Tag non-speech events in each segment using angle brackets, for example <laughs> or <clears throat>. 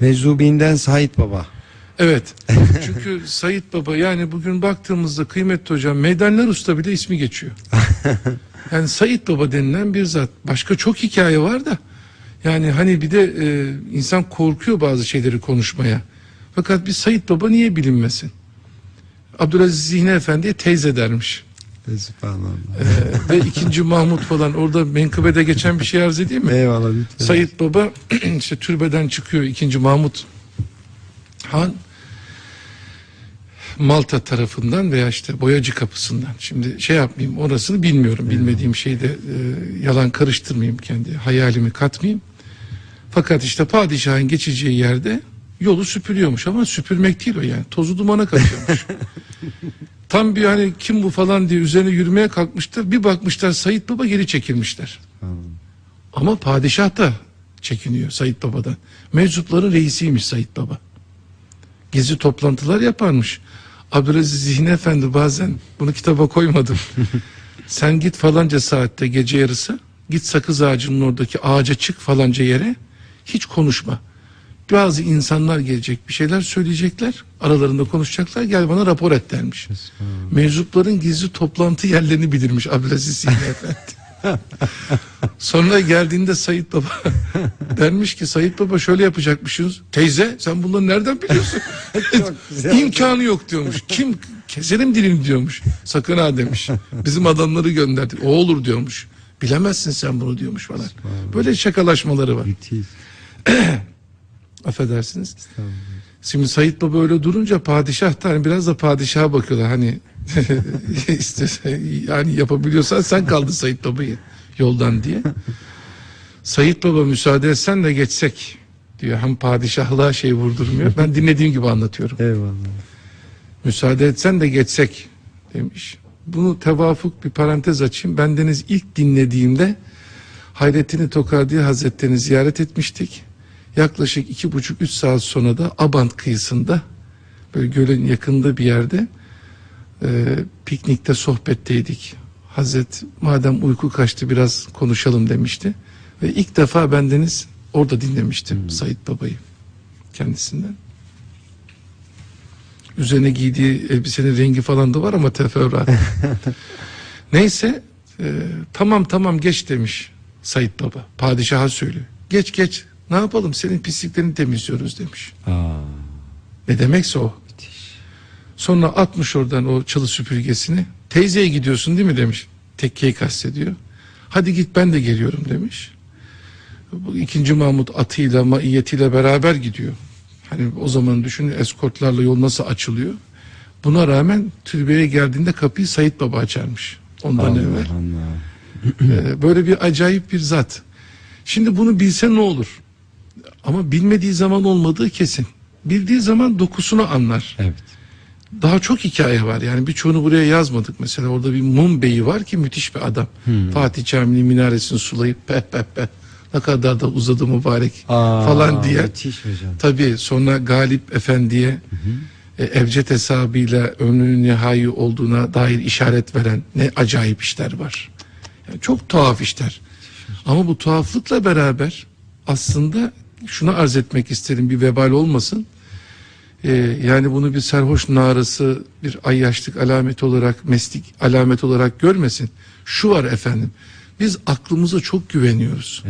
Meczubinden Sait Baba. Evet. <laughs> Çünkü Sayit Baba yani bugün baktığımızda kıymetli hocam Meydanlar Usta bile ismi geçiyor. <laughs> Yani Sayit Baba denilen bir zat. Başka çok hikaye var da. Yani hani bir de e, insan korkuyor bazı şeyleri konuşmaya. Fakat bir Sayit Baba niye bilinmesin? Abdülaziz Zihni Efendi'ye teyze dermiş. Ee, ve ikinci Mahmut falan orada menkıbede geçen bir şey arz edeyim mi? Eyvallah lütfen. Sayit Baba <clears throat> işte türbeden çıkıyor ikinci Mahmut Han Malta tarafından veya işte boyacı kapısından. Şimdi şey yapmayayım orasını bilmiyorum. Bilmediğim şeyde e, yalan karıştırmayayım kendi hayalimi katmayayım. Fakat işte padişahın geçeceği yerde yolu süpürüyormuş ama süpürmek değil o yani. Tozu dumana katıyormuş. <laughs> Tam bir hani kim bu falan diye üzerine yürümeye kalkmışlar. Bir bakmışlar Sayit Baba geri çekilmişler. Ama padişah da çekiniyor Sayit Baba'dan. Meczupların reisiymiş Sayit Baba. Gezi toplantılar yaparmış. Abdülaziz Zihni Efendi bazen bunu kitaba koymadım. <laughs> Sen git falanca saatte gece yarısı git sakız ağacının oradaki ağaca çık falanca yere hiç konuşma. Bazı insanlar gelecek bir şeyler söyleyecekler aralarında konuşacaklar gel bana rapor et dermiş. Meczupların gizli toplantı yerlerini bilirmiş Abdülaziz Zihni Efendi. <laughs> Sonra geldiğinde Sayit Baba <laughs> dermiş ki Sayit Baba şöyle yapacakmışız. Teyze sen bunları nereden biliyorsun? <laughs> İmkanı yok diyormuş. Kim keserim dilini diyormuş. Sakın ha demiş. Bizim adamları gönderdik. O olur diyormuş. Bilemezsin sen bunu diyormuş falan. Böyle şakalaşmaları var. Affedersiniz. Şimdi Sayit Baba öyle durunca padişah da hani biraz da padişaha bakıyorlar hani <laughs> işte yani yapabiliyorsan sen kaldı Sayit Baba'yı yoldan diye. Sayit Baba müsaade etsen de geçsek diyor. Hem padişahlığa şey vurdurmuyor. Ben dinlediğim gibi anlatıyorum. Eyvallah. Müsaade etsen de geçsek demiş. Bunu tevafuk bir parantez açayım. Bendeniz ilk dinlediğimde Hayrettin Tokardi Hazretlerini ziyaret etmiştik. Yaklaşık iki buçuk üç saat sonra da Abant kıyısında böyle gölün yakında bir yerde e, piknikte sohbetteydik. Hazret madem uyku kaçtı biraz konuşalım demişti. Ve ilk defa bendeniz orada dinlemiştim Sayit Baba'yı kendisinden. Üzerine giydiği elbisenin rengi falan da var ama teferruat. <laughs> Neyse e, tamam tamam geç demiş Sayit Baba. Padişaha söylüyor. Geç geç ne yapalım senin pisliklerini temizliyoruz demiş. Aa, Ne demekse o. Sonra atmış oradan o çalı süpürgesini. Teyzeye gidiyorsun değil mi demiş. Tekkeyi kastediyor. Hadi git ben de geliyorum demiş. Bu ikinci Mahmut atıyla maiyetiyle beraber gidiyor. Hani o zaman düşünün eskortlarla yol nasıl açılıyor. Buna rağmen türbeye geldiğinde kapıyı Sayit Baba açarmış. Ondan Allah evvel. Allah. Ee, böyle bir acayip bir zat. Şimdi bunu bilse ne olur? Ama bilmediği zaman olmadığı kesin. Bildiği zaman dokusunu anlar. Evet. Daha çok hikaye var. Yani birçoğunu buraya yazmadık. Mesela orada bir Mum Bey'i var ki müthiş bir adam. Fatih Camii'nin minaresini sulayıp peh peh peh ne kadar da uzadı mübarek Aa, falan diye. Tabii sonra Galip Efendi'ye e, Evcet hesabıyla ömrünün nihai olduğuna dair işaret veren ne acayip işler var. Yani çok tuhaf işler. Ama bu tuhaflıkla beraber aslında şunu arz etmek isterim bir vebal olmasın. Ee, yani bunu bir serhoş narası bir ayyaşlık alameti olarak meslik alamet olarak görmesin. Şu var efendim biz aklımıza çok güveniyoruz.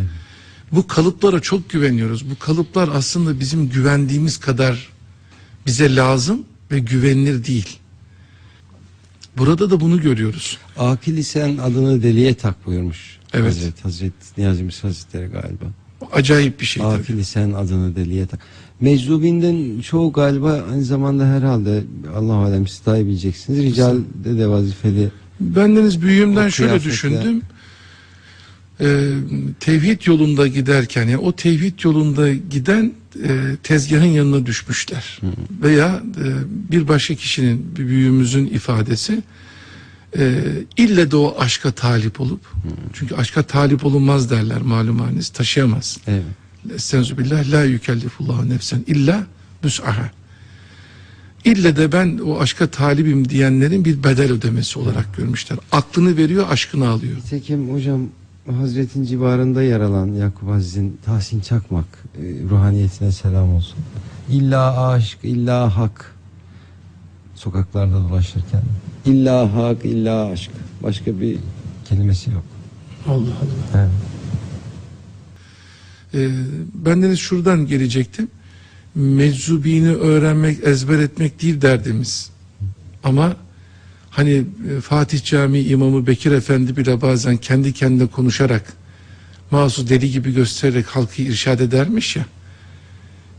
Bu kalıplara çok güveniyoruz. Bu kalıplar aslında bizim güvendiğimiz kadar bize lazım ve güvenilir değil. Burada da bunu görüyoruz. Akil sen adını deliye tak buyurmuş. Evet. Hazret, Hazret Niyazi Hazretleri galiba. Acayip bir şey tabii. Akil sen adını deliye tak. Meczubinden çoğu galiba aynı zamanda herhalde Allah alem siz daha iyi bileceksiniz. Rical'de de vazifeli. Bendeniz büyüğümden O şöyle kıyafetle. düşündüm. Ee, tevhid yolunda giderken yani o tevhid yolunda giden e, tezgahın yanına düşmüşler. Veya e, bir başka kişinin bir büyüğümüzün ifadesi e, ille de o aşka talip olup çünkü aşka talip olunmaz derler malum haliniz taşıyamaz. Evet. Estağfirullah la yükellifullahu nefsen illa müs'aha. İlle de ben o aşka talibim diyenlerin bir bedel ödemesi olarak görmüşler. Aklını veriyor, aşkını alıyor. Nitekim hocam Hazretin civarında yer alan Yakup Aziz'in Tahsin Çakmak e, ruhaniyetine selam olsun. İlla aşk, illa hak sokaklarda dolaşırken. İlla hak, illa aşk. Başka bir kelimesi yok. Allah Allah. Evet. Ee, ben de şuradan gelecektim. Meczubini öğrenmek, ezber etmek değil derdimiz. Ama hani e, Fatih Camii imamı Bekir Efendi bile bazen kendi kendine konuşarak Masu deli gibi göstererek halkı irşad edermiş ya.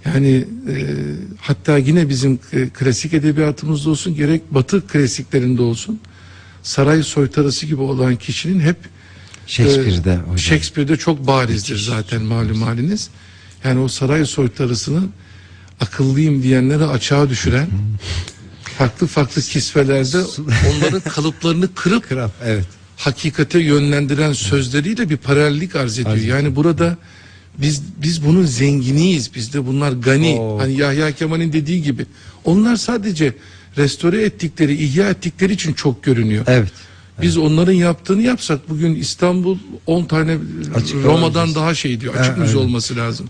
Yani e, hatta yine bizim e, klasik edebiyatımızda olsun gerek batı klasiklerinde olsun saray soytarısı gibi olan kişinin hep Shakespeare'de ee, hocam. Shakespeare'de çok barizdir zaten malum haliniz. Yani o saray soytarısını akıllıyım diyenleri açığa düşüren farklı farklı kisvelerde onların kalıplarını kırıp <laughs> Kral, evet. hakikate yönlendiren sözleriyle bir paralellik. Arz ediyor. Yani burada biz biz bunun zenginiyiz. Bizde bunlar gani. Oo. Hani Yahya Kemal'in dediği gibi. Onlar sadece restore ettikleri, ihya ettikleri için çok görünüyor. Evet. Biz onların yaptığını yapsak bugün İstanbul 10 tane Açık Roma'dan olacağız. daha şey diyor. Açık Ha, müze olması lazım.